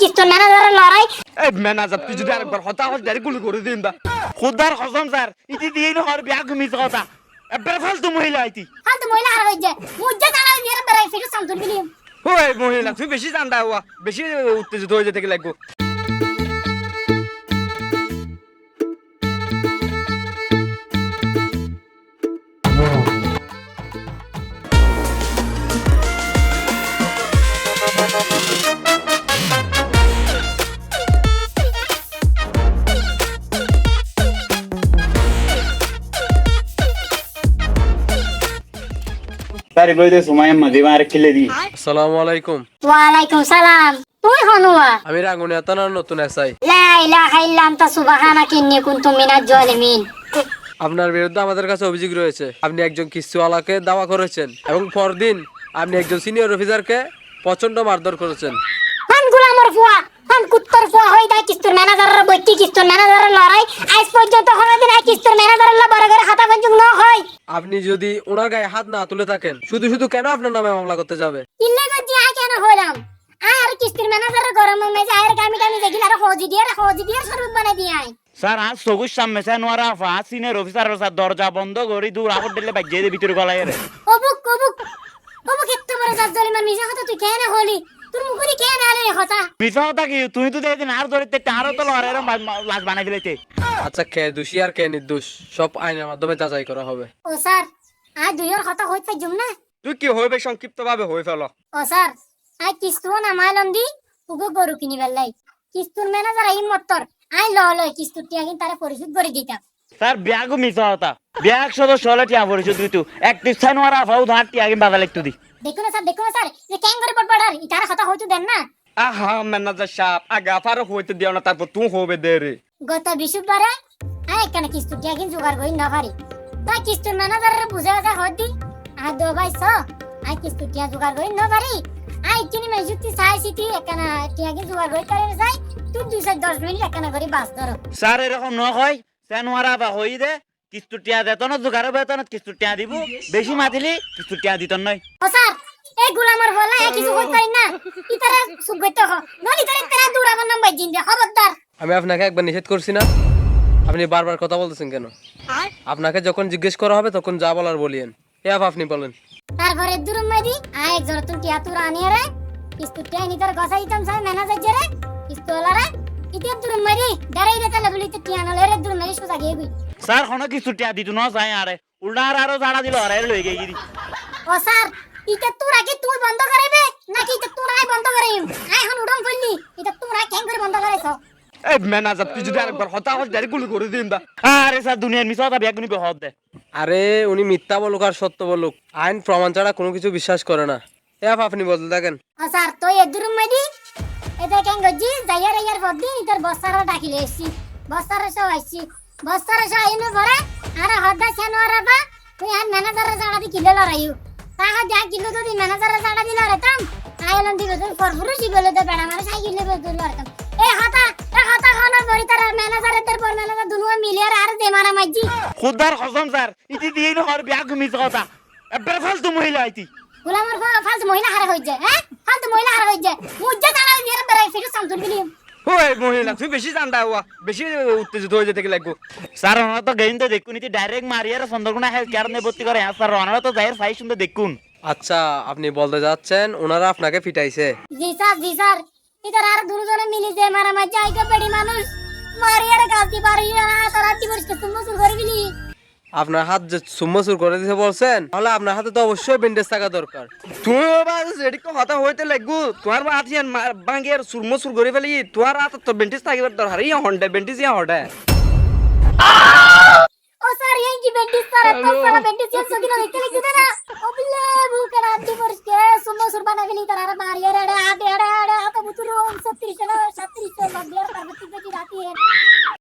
কিস্তর ধরনের লড়াই। এই ম্যানেজার তুই যদি আরেকবার হতা হস ডাইরেক্ট গুলি করে দিন দা। খুদার কসম স্যার। ইতি দিয়ে হর ব্যাগ মিস কথা এবার ফালতু মহিলা আইতি। ফালতু মহিলা আর হয়ে যায় মুজ্জা নিয়ে বেড়াই ফিরে সামতুন বিলি ওই মহিলা তুই বেশি জানদা হওয়া বেশি উত্তেজিত হয়ে যেতে লাগবো? তারি বই দে সময় মাঝে মারে খেলে দি। আসসালামু আলাইকুম। ওয়ালাইকুম সালাম। তুই হনুয়া আমি নতুন এসআই। লা ইলাহা ইল্লা আনতা সুবহানাকা ইন্নী কুনতু মিনাজ জালিমিন। আপনার বিরুদ্ধে আমাদের কাছে অভিযোগ রয়েছে। আপনি একজন কিস্তুওয়ালাকে দাওয়া করেছেন এবং পরদিন আপনি একজন সিনিয়র অফিসারকে প্রচণ্ড মারধর করেছেন। হান গুলামর ফুয়া হান কুত্তর ফুয়া হই দা কিস্তর ম্যানেজারের বইটি কিস্তর ম্যানেজারের লড়াই। আজ পর্যন্ত কোনোদিন আই কিস্তর ম্যানেজারের লা বড় করে খাতা পর্যন্ত ন হয় আপনি যদি ওনার গায়ে হাত না তুলে থাকেন শুধু শুধু কেন আপনার নামে মামলা করতে যাবে? ইল্লে কেন হইলাম? আর কিস্তর ম্যানেজারের গরম মেজে আয়ের কামি কামি দেখিলা আর হজি দিয়ে হজি দিয়ে শরবত বানাই দিয়ে আই স্যার আজ সবুজ সামনে স্যার নোয়ারা আফা সিনিয়র অফিসার স্যার দরজা বন্ধ করি দূর আপদ দিলে বাজ্যে দে ভিতরে গলাই রে। অবুক অবুক অবুক এত বড় জাত জালিমান মিজা কথা তুই কেন হলি? কথা? মিছা কথা কি? তুই তো দেখদিন আর ধরিতে আরও তো লড়াই লাশ বানাই ফেলেছে আচ্ছা কে দোষী আর কে নির্দোষ সব আইনের মাধ্যমে যাচাই করা হবে। ও স্যার আজ দুইয়ের কথা হইতে পাইজুম না। তুই কি হইবে সংক্ষিপ্ত ভাবে ফেল ও স্যার আই কিস্তুও নামাইলাম দি উগো গরু কিনিবার লাই কিস্তুর ম্যানেজার আই মত্তর আই ল লয় কিস্তুর টিয়া কিন্তু তারা পরিশোধ করে দিতাম স্যার ব্যাগও মিছা কথা। ব্যাগ সদস্য হলে টিয়া পরিশোধ তুই তু এক টিপসাই নোয়ারা আফাও ধার টিয়া কিন্তু বাধা লিখতে দি। দেখুন স্যার দেখুন স্যার যে ক্যাং করে পড়পাড়ার ইতারা কথা হইতো দেন না। আহা ম্যানেজার সাহেব আগে আফার হইতে দিও না তারপর তুই হবে দে রে। গত বিশুবারে আই কেন কিস্তুর টিয়া কিন্তু জোগাড় করি না পারি তাই কিস্তুর ম্যানেজারের বুঝা যা হদ আই দো ভাই স আই কিস্তুর টিয়া জোগাড় করি না পারি আই কিনি মে যুক্তি চাই সিটি একখানা টিয়া কিন্তু জোগাড় করি তারে যাই তুই দুইশো দশ মিনিট একখানা করে বাস ধরো। স্যার এরকম ন হয় সে নোয়ারা আফা হই দে। কিস্তু টিয়া দেতন জোগাড় বেতন কিস্তু টিয়া দিব। বেশি মাতিলি কিস্তু টিয়া দিতন নয়। ও স্যার এই গুলামার এক কিছু পারি না। ইতারা হ নলি তারে তারা দূরাবার নাম বাইজিন দে খবরদার আমি আপনাকে একবার নিষেধ করছি না। আপনি বারবার কথা বলতেছেন কেন? আপনাকে যখন জিজ্ঞেস করা হবে তখন যা বলার বলিয়েন। এ আপনি বলেন তারপরে দুরুম মাইদি আয় এক জোর তুই টিয়া তুর আনিয়ে রে কিস্তু টিয়া নি তার গসা দিতাম স্যার ম্যানেজার জেরে কিস্তু ওলা রে ইতে দুরুম মাইদি দাঁড়াই রে তাহলে বলি তো টিয়া নলে রে দুরুম মাইদি সোজা গিয়ে গই স্যার কোনো কিস্তু টিয়া দিত ন চাই আরে। উল্টা আর আরও জাড়া দিল আরে লই গিয়ে গিরি। ও স্যার ইতে তোর আগে তুই বন্ধ করাইবে নাকি ইতে তোর আগে বন্ধ করাইম আয় হন উড়ম ফেললি ইতে তোর কেন করে বন্ধ করাইছ এই ম্যানেজার তুই যদি আরেকবার হতা হস ডাইরেক্ট গুলি করে দিন দা। আরে স্যার দুনিয়ার মিছা কথা ব্যাগ নিবে হদ দে। আরে উনি মিথ্যা বলুক আর সত্য বলুক। আইন প্রমাণ ছাড়া কোনো কিছু বিশ্বাস করে না। এ আপ আপনি বলতে থাকেন। ও স্যার তুই এ দুরুম মাইদি এটা কেন গজি যাইয়ার ইয়ার বদি ইতার বস্তারা ডাকিলে এসছি। বস্তারা সব আইছি বস্তারা সব আইনু ভরে আর হদ্দা সেনোয়ারা বা তুই আর ম্যানেজারের জাড়া দি কিলে লড়াইউ তাহা যা কিলো তো দি ম্যানেজারের জাড়া দি লড়াইতাম আইলাম দিবে তুই ফরফুরু শিবলে তো বেড়া মারে সাই কিলে তুই লড়াইতাম এ হাতা এ হাতা খানা বড়ি তার ম্যানেজারের তোর পর ম্যানেজার দুনুয়া মিলিয়ার আর দে মারা মাইজি খুদার কসম স্যার ইতি দিয়ে হর বিয়া ঘুমিস কথা এবার ফালতু মহিলা আইতি গোলামর ফালতু মহিলা হারা যায় হ্যাঁ ফালতু মহিলা হারা হয়ে যায় ওই মহিলা তুই বেশি জানতা হওয়া বেশি উত্তেজিত হয়ে যেতে লাগবো স্যার ওনারা তো গেইন তো দেখুন ইতি ডাইরেক্ট মারিয়ার চন্দ্রকোনা হেলথ কেয়ার নিয়ে ভর্তি করে। হ্যাঁ স্যার ওনারা তো যাই সাই শুনতে দেখুন। আচ্ছা আপনি বলতে যাচ্ছেন ওনারা আপনাকে পিটাইছে জি স্যার জি স্যার। ইতার আর দুজনে মিলি যে মারা আইকে বেড়ি মানুষ। মারিয়ারে গালতি পারি না তারা ডিভোর্সকে তুমি শুরু করে দিলি আপনার হাত যে সুমসুর করে দিতে বলছেন তাহলে আপনার হাতে তো অবশ্যই ব্যান্ডেজ থাকা দরকার। তুই বাবা হতা কথা হইতে লাগবো তোমার বা আঠিয়ান বাঙ্গের সুমসুর সুর করে ফেলি তোমার হাতে তো ব্যান্ডেজ থাকিবার দরকার ইয়া হন্ডে ব্যান্ডেজ ইয়া হন্ডে। ও স্যার ইয়া কি ব্যান্ডেজ স্যার তো স্যার ব্যান্ডেজ সব সদিন দেখতে লাগছে না ও বিলে